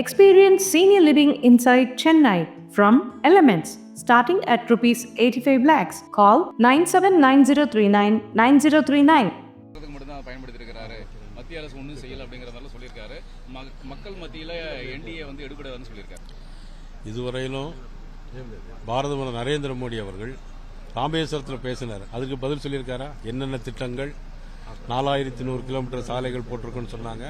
Experience senior living inside Chennai from Elements starting at rupees 85 lakhs. Call 979039 9039. அதுக்கு மட்டும்தான் பயன்படுத்தியிருக்கிறாரு. மத்திய அரசு ஒன்றும் செய்யல அப்படிங்கிறதால சொல்லியிருக்காரு. மக்கள் மத்தியில் என்டிஏ வந்து எடுபடாதுன்னு சொல்லியிருக்காரு. இதுவரையிலும் பாரத பிரதமர் நரேந்திர மோடி அவர்கள் ராமேஸ்வரத்தில் பேசினார். அதுக்கு பதில் சொல்லியிருக்காரா? என்னென்ன திட்டங்கள்? நாலாயிரத்தி நூறு கிலோமீட்டர் சாலைகள் போட்டிருக்குன்னு சொன்னாங்க.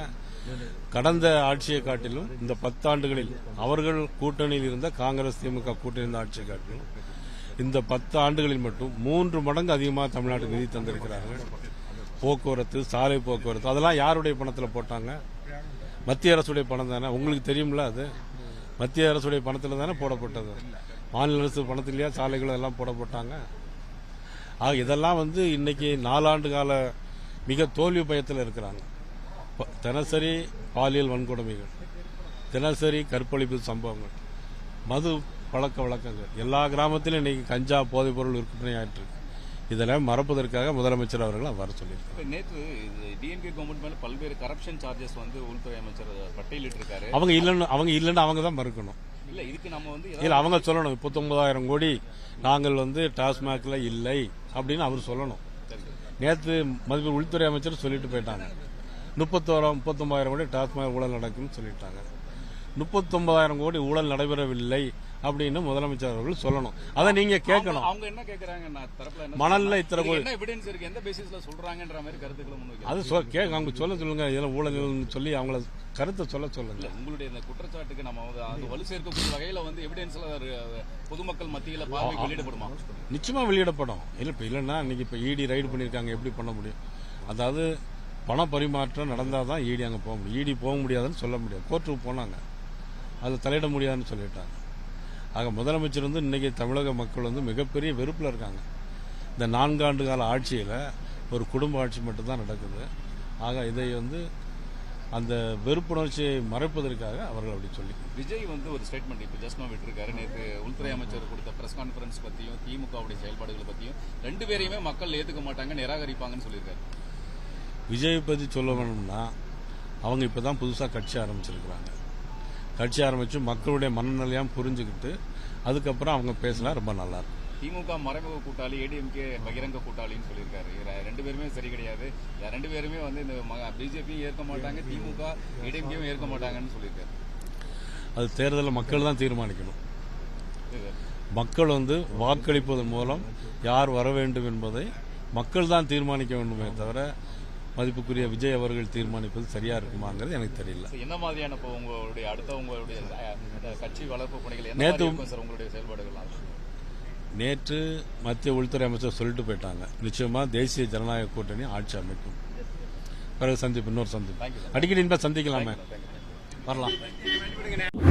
கடந்த ஆட்சியை காட்டிலும் இந்த பத்தாண்டுகளில் அவர்கள் கூட்டணியில் இருந்த காங்கிரஸ் திமுக கூட்டணி இருந்த ஆட்சியை காட்டிலும் இந்த பத்து ஆண்டுகளில் மட்டும் மூன்று மடங்கு அதிகமாக தமிழ்நாட்டுக்கு நிதி தந்திருக்கிறார்கள். போக்குவரத்து சாலை போக்குவரத்து அதெல்லாம் யாருடைய பணத்தில் போட்டாங்க? மத்திய அரசுடைய பணம் தானே? உங்களுக்கு தெரியும்ல அது. மத்திய அரசுடைய பணத்தில் தானே போடப்பட்டது. மாநில அரசு பணத்திலேயே சாலைகள் எல்லாம் போடப்பட்டாங்க. ஆக இதெல்லாம் வந்து இன்னைக்கு நாலாண்டு கால மிக தோல்வி பயத்தில் இருக்கிறாங்க. தினசரி பாலியல் வன்கொடுமைகள் தினசரி கற்பழிப்பு சம்பவங்கள் மது பழக்க வழக்கங்கள். எல்லா கிராமத்திலும் இன்னைக்கு கஞ்சா போதைப் பொருள் விற்பனை ஆயிட்டு இருக்கு இதெல்லாம் மறப்பதற்காக முதலமைச்சர் அவர்கள் அவ்வாறு சொல்லியிருக்காங்க நேற்று டிஎம்கே கவர்மெண்ட் மேலே பல்வேறு கரப்ஷன் சார்ஜஸ் வந்து உள்துறை அமைச்சர் பட்டியலிட்டிருக்காரு. அவங்க இல்லைன்னு அவங்க இல்லைன்னு அவங்க தான் மறுக்கணும். இல்ல இதுக்கு நம்ம வந்து இல்ல அவங்க சொல்லணும். முப்பத்தொன்பதாயிரம் கோடி நாங்கள் வந்து டாஸ்மாக்ல இல்லை அப்படின்னு அவர் சொல்லணும். நேற்று மதிப்பு உள்துறை அமைச்சர் சொல்லிட்டு போயிட்டாங்க. முப்பத்தோரம் முப்பத்தொன்பதாயிரம் கோடி டாஸ்மாக ஊழல் நடக்கும்னு சொல்லிட்டாங்க. முப்பத்தொன்பதாயிரம் கோடி ஊழல் நடைபெறவில்லை அப்படின்னு முதலமைச்சர் அவர்கள் சொல்லணும். அதை நீங்க கேட்கணும். அவங்க என்ன என்ன மணல்ல? இத்தனை கோடி- எவிடன்ஸ் இருக்கு? எந்த பேசிஸ்ல சொல்றாங்கன்ற மாதிரி கருத்துக்களை முன்வைக்கிறாங்க அது கேட்க அவங்க சொல்ல சொல்லுங்க. இதெல்லாம் ஊழல்னு சொல்லி அவங்கள கருத்தை சொல்ல சொல்லுங்க. உங்களுடைய இந்த குற்றச்சாட்டுக்கு நம்ம அது வலு சேர்க்கக்கூடிய வகையில வந்து எவிடன்ஸ்ல பொதுமக்கள் மத்தியில பார்வை வெளியிடப்படுமா? நிச்சயமா வெளியிடப்படும். இல்ல இப்ப இல்லைன்னா இன்னைக்கு இப்ப இடி ரைடு பண்ணிருக்காங்க. எப்படி பண்ண முடியும்? அதாவது பண பரிமாற்றம் நடந்தால் தான் இடி அங்கே போக முடியும். இடி போக முடியாதுன்னு சொல்ல முடியாது. கோர்ட்டுக்கு போனாங்க. அதில் தலையிட முடியாதுன்னு சொல்லிட்டாங்க. ஆக முதலமைச்சர் வந்து இன்னைக்கு தமிழக மக்கள் வந்து மிகப்பெரிய வெறுப்பில் இருக்காங்க. இந்த நான்காண்டு கால ஆட்சியில் ஒரு குடும்ப ஆட்சி மட்டும்தான் நடக்குது. ஆக இதை வந்து அந்த வெறுப்புணர்ச்சியை மறைப்பதற்காக அவர்கள் அப்படி சொல்லி விஜய் வந்து ஒரு ஸ்டேட்மெண்ட் இப்போ ஜஸ்ட் விட்டுருக்காரு. நேற்று உள்துறை அமைச்சர் கொடுத்த பிரஸ் கான்ஃபரன்ஸ் பத்தியும் திமுகவுடைய செயல்பாடுகளை பத்தியும் ரெண்டு பேரையுமே மக்கள் ஏத்துக்க மாட்டாங்க நிராகரிப்பாங்கன்னு சொல்லியிருக்காரு. விஜய் பற்றி சொல்ல வேணும்னா அவங்க இப்போ தான் புதுசாக கட்சி ஆரம்பிச்சிருக்கிறாங்க. கட்சி ஆரம்பித்து மக்களுடைய மனநிலையாக புரிஞ்சுக்கிட்டு அதுக்கப்புறம் அவங்க பேசினா ரொம்ப நல்லா இருக்கும். திமுக மறைமுக கூட்டாளி ஏடிஎம்கே பகிரங்க கூட்டாளின்னு சொல்லியிருக்காரு. ரெண்டு பேருமே சரி கிடையாது. ரெண்டு பேருமே வந்து இந்த பிஜேபியும் ஏற்க மாட்டாங்க திமுக ஏடிஎம்கேவும் ஏற்க மாட்டாங்கன்னு சொல்லியிருக்காரு. அது தேர்தலில் மக்கள் தான் தீர்மானிக்கணும். மக்கள் வந்து வாக்களிப்பதன் மூலம் யார் வர வேண்டும் என்பதை மக்கள் தான் தீர்மானிக்க வேண்டுமே தவிர மதிப்புக்குரிய விஜய் அவர்கள் தீர்மானிப்பது சரியா இருக்குமாங்கிறது எனக்கு தெரியல. என்ன மாதிரியான இப்போ உங்களுடைய அடுத்த உங்களுடைய கட்சி வளர்ப்பு பணிகள் இருக்கும் சார் உங்களுடைய செயல்பாடுகள்? நேற்று மத்திய உள்துறை அமைச்சர் சொல்லிட்டு போயிட்டாங்க. நிச்சயமா தேசிய ஜனநாயக கூட்டணி ஆட்சி அமைக்கும். பிறகு சந்திப்பு இன்னொரு சந்திப்பு. அடிக்கடி இனிமே சந்திக்கலாமே. வரலாம்.